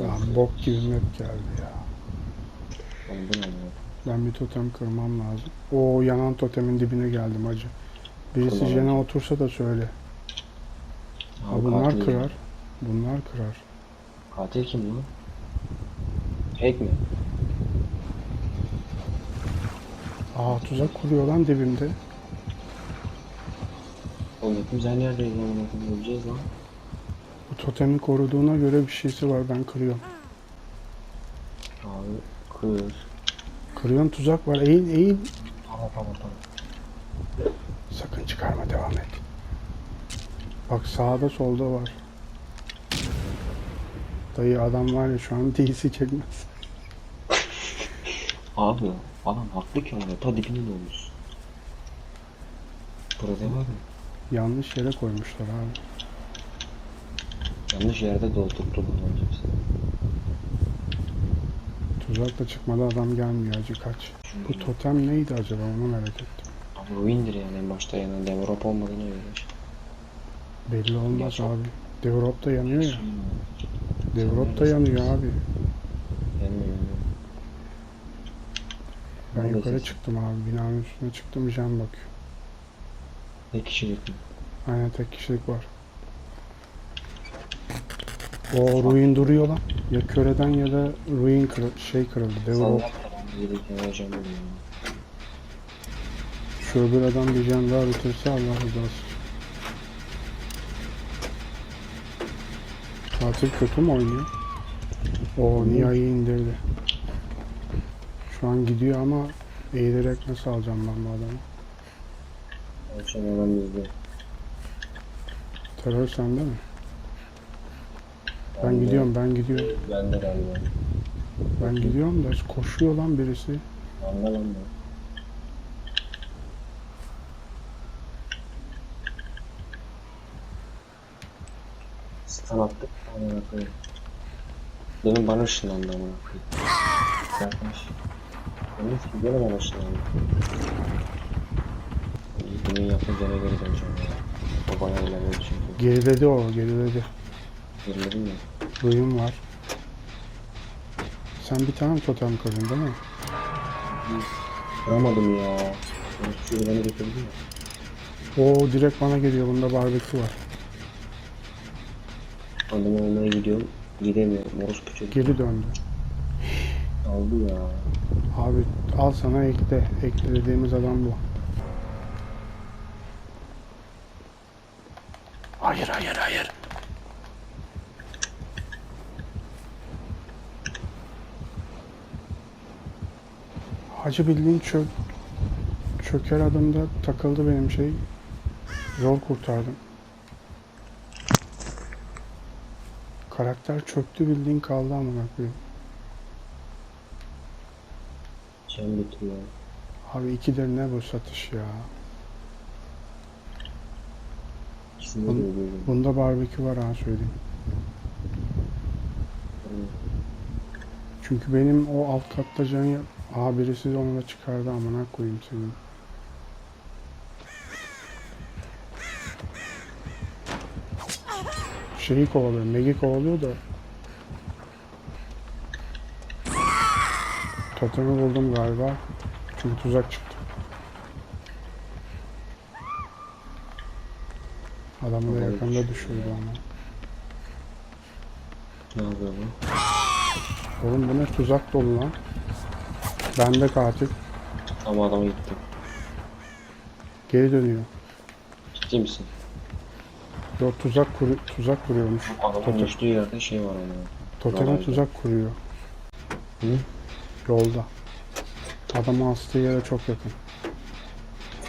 Ya bok gibi map geldi ya. Oğlum bu ne ya? Ben bir totem kırmam lazım. O yanan totemin dibine geldim acı. Birisi Tamam. jene otursa da söyle. Ha, Abi bunlar katil- kırar. Bunlar kırar. Katil kim lan? Hack mi? Aa tuzak kuruyor lan dibimde. Oğlum hepimiz aynı yerdeyiz lan. Öleceğiz lan. Totemi koruduğuna göre bir şeysi var ben kırıyorum. Abi kır. Kırıyorum tuzak var. Eğil eğil. Tamam tamam tamam. Sakın çıkarma devam et. Bak sağda solda var. Dayı adam var ya şu an DC çekmez. Abi adam haklı ki orada. Ta dibinde olmuş. Burada var mı? Yanlış yere koymuşlar abi. Yanlış yerde doldurdu bundan hepsi. Tuzak da çıkmadı adam gelmiyor acı kaç. Bu totem neydi acaba onu merak ettim. Ama ruindir yani en başta yani develop olmadığına göre. Belli olmaz Gerçi- abi. Devrop da yanıyor ya. Hmm. Devrop da yanıyor abi. Yanmıyor yanmıyor. Ben Neredesin yukarı çıktım abi. Binanın üstüne çıktım can bakıyor. Ne kişilik mi? Aynen tek kişilik var. O ruin duruyor lan. Ya köreden ya da ruin kırı şey kırıldı. Devrop. Şu öbür adam bir can daha bitirse Allah razı olsun. Katil kötü mü oynuyor? O Nihai'yi indirdi. Şu an gidiyor ama eğilerek nasıl alacağım ben bu adamı? Akşam hemen bizde. Terör sende mi? Ben gidiyorum ben gidiyorum. Ben de galiba. Ben gidiyorum da koşuyor lan birisi. Anla lan bu. Stun attık. Demin bana ışınlandı koyayım. Yaklaş. Demin ki gene bana ışınlandı. Demin yapınca ne geri döneceğim ya. O bana ilerledi çünkü. Geriledi o geriledi. Geriledim mi? Duyum var. Sen bir tane totem kırdın değil mi? Kıramadım ya. Şu beni getirdi ya. O direkt bana geliyor. Bunda barbekü var. Adamı olmaya gidiyorum. Gidemiyorum. Orospu çocuk. Geri döndü. Aldı ya. Abi al sana ekle. Ekle dediğimiz adam bu. Hayır hayır hayır. Hacı bildiğin çök çöker adımda takıldı benim şey. Zor kurtardım. Karakter çöktü bildiğin kaldı amına koyayım. Can bitiriyor. Abi ikidir ne bu satış ya. Bun-. Bunda barbekü var ha söyleyeyim. Çünkü benim o alt katta can ya... Aa birisi onu da çıkardı amına koyayım senin. Şeyi kovalıyor, Meg'i kovalıyor da. Totemi buldum galiba. Çünkü tuzak çıktı. Adamı da yakında düşürdü ama. Ne yapıyor bu? Oğlum bu ne tuzak dolu lan. Bende katil. Ama adama gitti. Geri dönüyor. Ciddi misin? Yok tuzak kuru tuzak kuruyormuş. Adamın Totem, düştüğü yerde şey var ama. toteme tuzak kuruyor. Hı? Yolda. Adamın astığı yere çok yakın.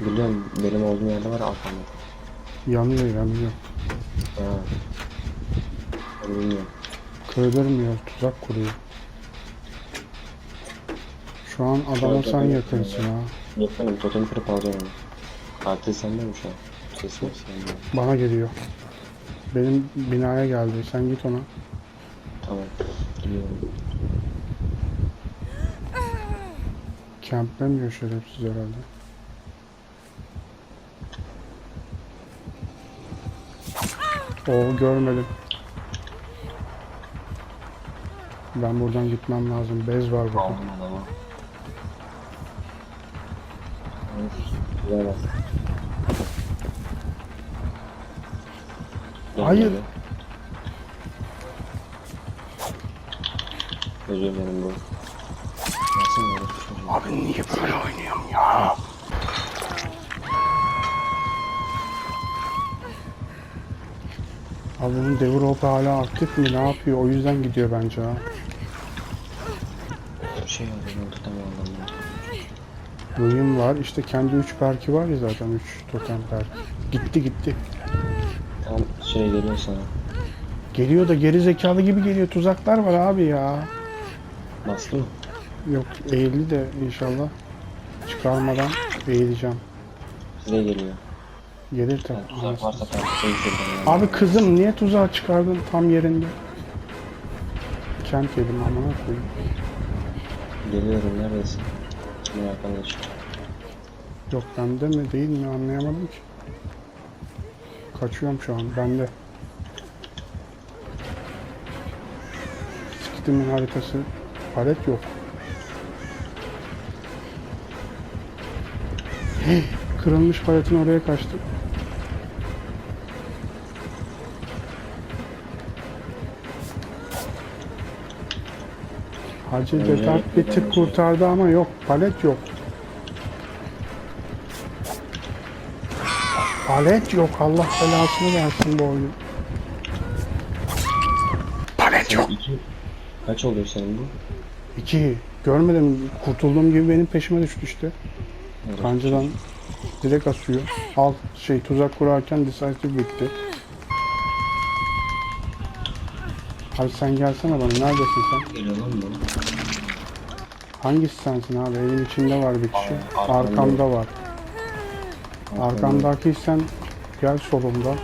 Biliyorum benim olduğum yerde var arkamda. Yanıyor yanıyor. Ha. Ben bilmiyorum. Kırdırmıyor tuzak kuruyor. Şu an adama sen yakınsın ha. Yakınım totemi kırıp alacağım onu. Katil sende mi şu an? Ses yok sende. Bana geliyor. Benim binaya geldi. Sen git ona. Tamam. Gidiyorum. Kemplemiyor şerefsiz herhalde. O görmedim. Ben buradan gitmem lazım. Bez var burada. Aldım adamı. Gel Hayır. Özür dilerim bu. Abi niye böyle oynuyorum ya? Abi bunun devir olta hala aktif mi? Ne yapıyor? O yüzden gidiyor bence ha. Bir şey oldu ben tutamıyorum adamı. Uyum var. İşte kendi 3 perki var ya zaten 3 totem perki. Gitti gitti. Tam şey geliyor sana. Geliyor da geri zekalı gibi geliyor. Tuzaklar var abi ya. Bastı mı? Yok eğildi de inşallah çıkarmadan eğileceğim. Size geliyor. Gelir tabii. Yani tuzak Anasını varsa kartı şuradan. Abi kızım niye tuzağı çıkardın tam yerinde? Kent yedim amına koyayım. Geliyorum neredesin? Şimdi arkadaş. Yok bende mi değil mi anlayamadım ki. Kaçıyorum şu an bende. Skitimin haritası palet yok. Kırılmış paletin oraya kaçtı. Hacı Önce Detart bir tık kurtardı ama yok palet yok. Palet yok Allah belasını versin bu oyun. Palet yok. İki. Kaç oluyor senin bu? İki. Görmedim kurtulduğum gibi benim peşime düştü işte. Evet. Kancadan direkt asıyor. Al şey tuzak kurarken decisive bitti. Abi sen gelsene bana neredesin sen? Geliyor lan bu. Hangisi sensin abi? Evin içinde var bir kişi. Ar- arkamda. Var. Arkamdaki sen gel solumda.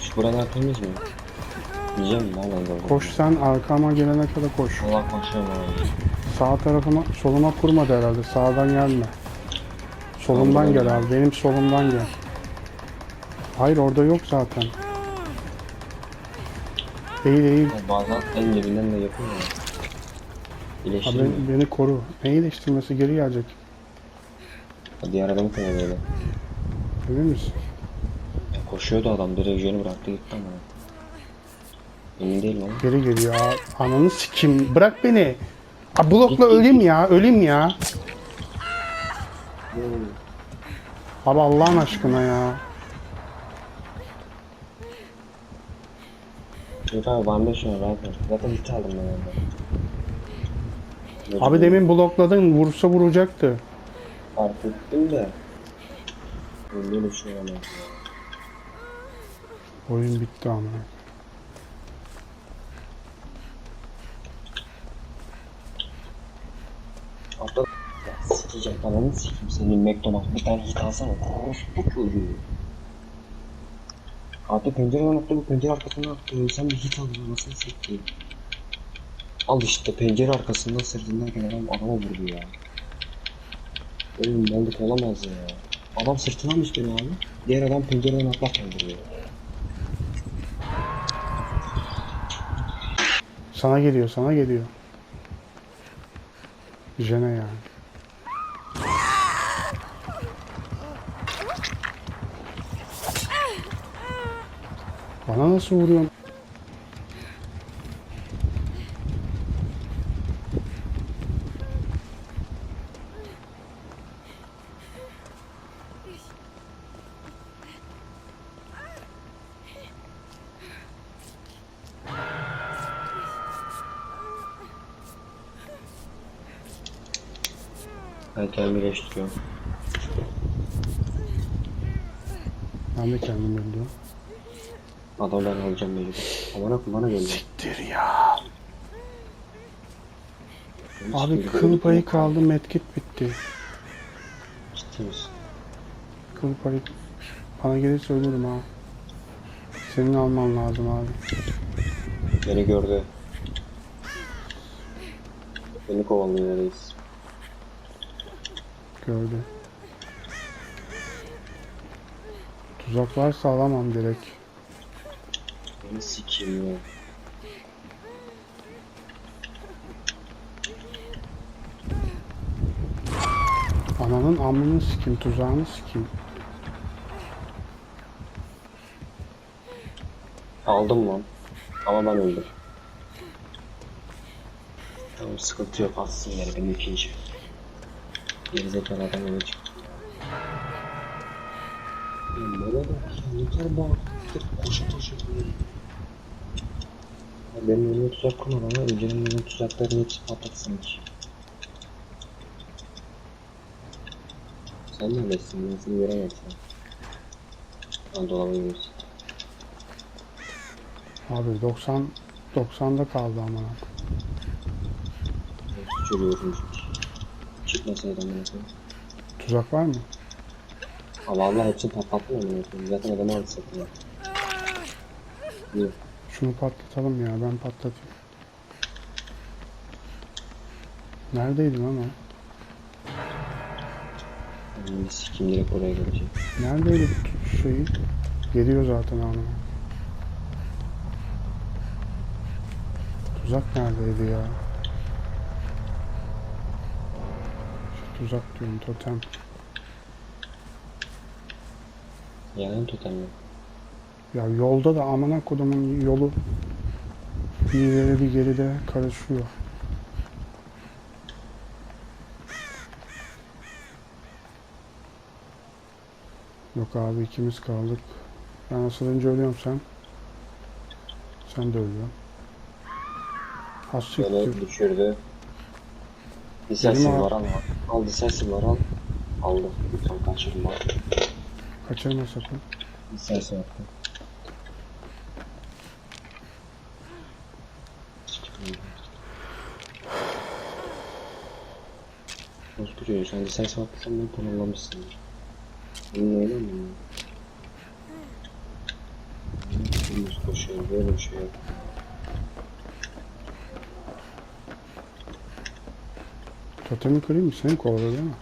Şu buralar temiz mi? Yiyeceğim lan ben de. Koş sen arkama gelene kadar koş. Allah koşuyorum abi. Sağ tarafıma, soluma kurmadı herhalde. Sağdan gelme. Solumdan gel. abi. Benim solumdan gel. Hayır orada yok zaten. Eğil eğil. Bazen en dibinden de yapıyor ya. Abi beni, beni koru. Ne iyileştirmesi geri gelecek. Diğer adamı kovalıyor. Emin misin? Ya koşuyordu adam. Direksiyonu bıraktı gitti ama. Emin değilim ama. Geri geliyor. Aa, Ananı sikim. Bırak beni. Aa, blokla öleyim ya. Öleyim ya. Abi Allah'ın aşkına ya. Yok abi Van Beş rahat ol. Zaten hit aldım ben ondan. Abi demin blokladın. Vursa vuracaktı. Fark ettim de. Böyle bir şey ama. Oyun bitti ama. Atla. Ya sikeceğim ananı sikeyim senin McDonald's bir tane hit alsana. Orospu çocuğu. Abi pencereden attı bu pencere arkasından attı. Sen bir hit aldın nasıl sikeyim. Al işte pencere arkasından sırtındayken adam adama vurdu ya. Oğlum mallık olamaz ya. Adam sırtına almış beni abi. Diğer adam pencereden atlarken vuruyor. Sana geliyor, sana geliyor. Jene yani. Bana nasıl vuruyorsun? Ben kendimi iyileştiriyorum. Ben de. Adam ben alacağım mecbur. Aman akım bana geldi. Siktir ya. Abi kıl payı kaldı, medkit bitti. Ciddi misin? Kıl payı bana gelirse ölürüm ha. Senin alman lazım abi. Beni gördü. Beni kovalıyor reis. Gördü. Tuzak varsa alamam direkt. Bunu sikiyor. Ananın amını sikim, tuzağını sikim. Aldım lan. Ama ben öldüm. Tamam sıkıntı yok atsın yani benim ikinci. Gerizekalı adam ölecek. Ne kadar bağlı. Benim önüme tuzak kurmadı ama Ece'nin önüne tuzakların hepsi patlatsın hiç. Sen neredesin? Ben seni göremedim. Ha giriyorsun. Abi 90 90'da kaldı amına. Çürüyorum. Çıkmasaydı amına koyayım. Tuzak var mı? Allah Allah hepsini patlattım amına koyayım. Zaten adamı aldı satın. Yok. Şunu patlatalım ya ben patlatayım. Neredeydin ama? Benim sikim direkt oraya gelecek. Neredeydi bu şeyi? Geliyor zaten ama. Tuzak neredeydi ya? Şu tuzak diyorum totem. Yanan totem yok. Ya yolda da amına kodumun yolu bir ileri bir geride karışıyor. Yok abi ikimiz kaldık. Ben asılınca ölüyorum sen. Sen de ölüyorsun. Ha siktir. Beni düşürdü. Lisensim Benim var ama. Al lisensim var al. Aldım. Lütfen kaçırma. Kaçırma sakın. Lisensim var. Nasıl duruyor? Sen lisans attıysan ben tamamlamışsındır. Bunun öyle mi? Dümdüz koşuyor. Böyle bir şey yok. Totemi kırayım mı? Seni kovaladı değil mi?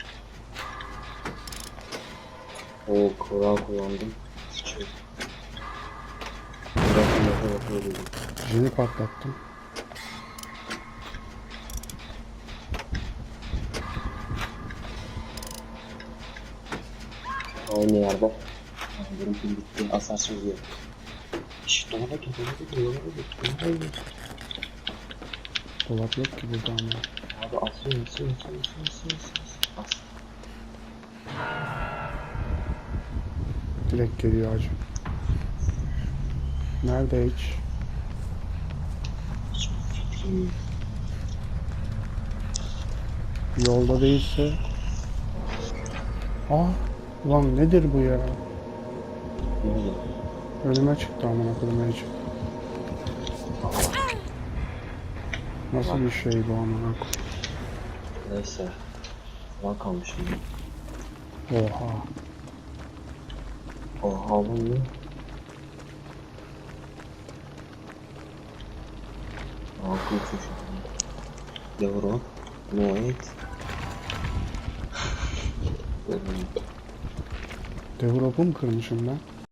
O kura kullandım. Sıçıyor. Böyle Jini patlattım. Aynı yerde. Benim pil bitti. Asansör yok. Şşt dolaba git, dolaba git, dolaba git, dolaba git. Dolap yok ki burada ama. Abi asıyor, asıyor, asıyor, asıyor, asıyor, asıyor. As. Direkt geliyor acı. Nerede hiç? Hiçbir fikrim yok. Yolda değilse... Ah! Ulan nedir bu ya? Ne oldu? Önüme çıktı amına koyayım hiç. Nasıl bir şey bu amına? Neyse. Lan kalmışım. Oha. Oha lan ne? Altı üç üç. Devro. Noet. Develop'u mu kırmışım ben?